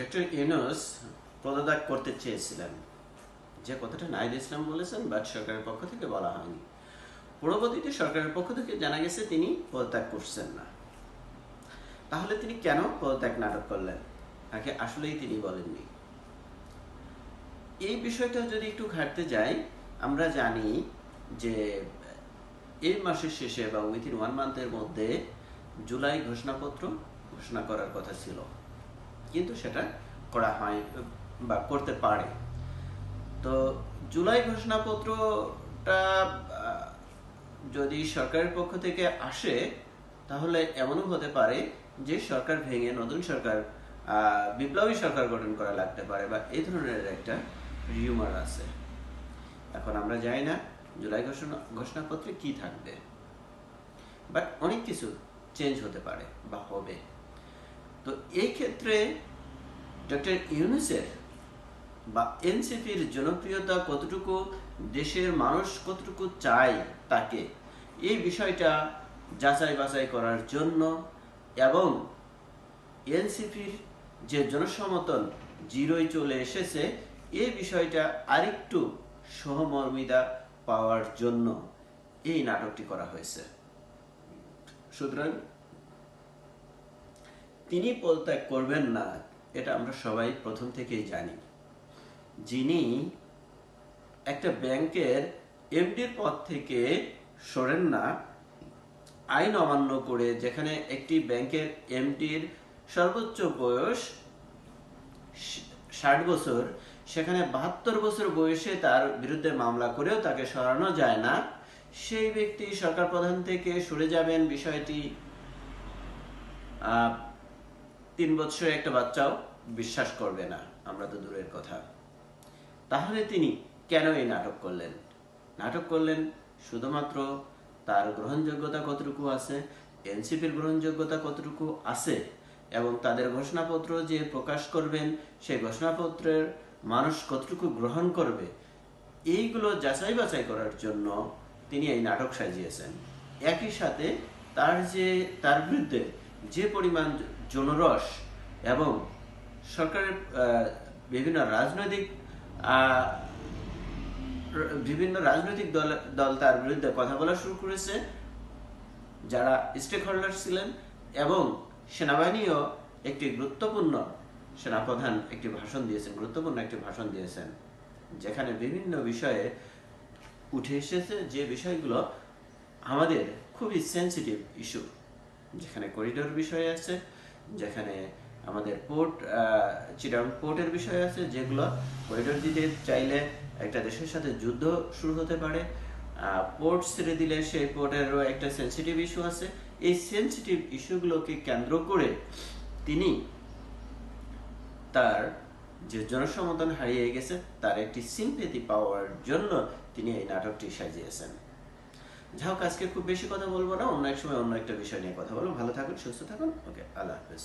Doctor Yunus পদত্যাগ করতে চেয়েছিলেন। যে কথাটা নাইদ ইসলাম বলেছেন, বাট সরকারের পক্ষ থেকে বলা হয়নি। পরবর্তীতে সরকারের পক্ষ থেকে জানা গেছে, তিনি পদত্যাগ করছেন না। তাহলে তিনি কেন পদত্যাগ নাটক করলেন? নাকি আসলেই তিনি বলেননি। এই বিষয়টা যদি একটু ঘাটতে যাই, আমরা জানি যে এই মাসের শেষে বা উইথিন ওয়ান মান্থের মধ্যে জুলাই ঘোষণাপত্র ঘোষণা করার কথা ছিল। কিন্তু সেটা করা হয়, বা করতে পারে। তো জুলাই ঘোষণাপত্রটা যদি সরকারের পক্ষ থেকে আসে, তাহলে এমনও হতে পারে যে সরকার ভেঙে নতুন সরকার বিপ্লবী সরকার গঠন করা লাগতে পারে, বা এই ধরনের একটা রিউমার আছে। এখন আমরা জানি না জুলাই ঘোষণা, ঘোষণাপত্রে কি থাকবে। বাট অনেক কিছু চেঞ্জ হতে পারে, বা হবে। তো এই ক্ষেত্রে ডক্টর ইউনুসের বা এনসিপির জনপ্রিয়তা কতটুকু, দেশের মানুষ কতটুকু চায় তাকে, এই বিষয়টা যাচাই বাছাই করার জন্য এবং এনসিপির যে জনসমর্থন জিরোয় চলে এসেছে, এই বিষয়টা আরেকটু সহমর্মিতা পাওয়ার জন্য এই নাটকটি করা হয়েছে। সুতরাং তিনি পদত্যাগ করবেন না, এটা আমরা সবাই প্রথম থেকেই জানি। যিনি একটা ব্যাংকের এমডির পদ থেকে সরেন না, আইন অমান্য করে যেখানে একটি ব্যাংকের এমডির সর্বোচ্চ বয়স ষাট বছর, সেখানে বাহাত্তর বছর বয়সে তার বিরুদ্ধে মামলা করেও তাকে সরানো যায় না। সেই ব্যক্তি সরকার প্রধান থেকে সরে যাবেন, বিষয়টি তিন বছরের একটা বাচ্চাও বিশ্বাস করবে না, আমরা তো দূরের কথা। তাহলে তিনি কেন এই নাটক করলেন? নাটক করলেন শুধুমাত্র তার গ্রহণযোগ্যতা কতটুকু আছে, এনসিপির গ্রহণযোগ্যতা কতটুকু আছে, এবং তাদের ঘোষণাপত্র যে প্রকাশ করবেন, সেই ঘোষণাপত্রের মানুষ কতটুকু গ্রহণ করবে, এইগুলো যাচাই বাছাই করার জন্য তিনি এই নাটক সাজিয়েছেন। একই সাথে তার যে, তার বিরুদ্ধে যে পরিমাণ জনরস এবং সরকারের বিভিন্ন রাজনৈতিক বিভিন্ন রাজনৈতিক দল দল তার বিরুদ্ধে কথা বলা শুরু করেছে, যারা স্টেক হোল্ডার ছিলেন এবং সেনাবাহিনীও একটি গুরুত্বপূর্ণ সেনাপ্রধান একটি ভাষণ দিয়েছেন, গুরুত্বপূর্ণ একটি ভাষণ দিয়েছেন, যেখানে বিভিন্ন বিষয়ে উঠে এসেছে যে বিষয়গুলো আমাদের খুবই সেন্সিটিভ ইস্যু যেখানে করিডোর বিষয় আছে যেখানে আমাদের পোর্ট চিটাং পোর্টের বিষয় আছে, যেগুলো করিডোর দিতে চাইলে একটা দেশের সাথে যুদ্ধ শুরু হতে পারে। পোর্ট ছেড়ে দিলে সেই পোর্টেরও একটা সেন্সিটিভ ইস্যু আছে। এই সেন্সিটিভ ইস্যুগুলোকে কেন্দ্র করে তিনি তার যে জনসমর্থন হারিয়ে গেছে, তার একটি সিম্পেথি পাওয়ার জন্য তিনি এই নাটকটি সাজিয়েছেন। যাই হোক, আজকে খুব বেশি কথা বলব না, অন্য এক সময় অন্য একটা বিষয় নিয়ে কথা বলব। ভালো থাকুন, সুস্থ থাকুন। ওকে, আল্লাহ হাফেজ।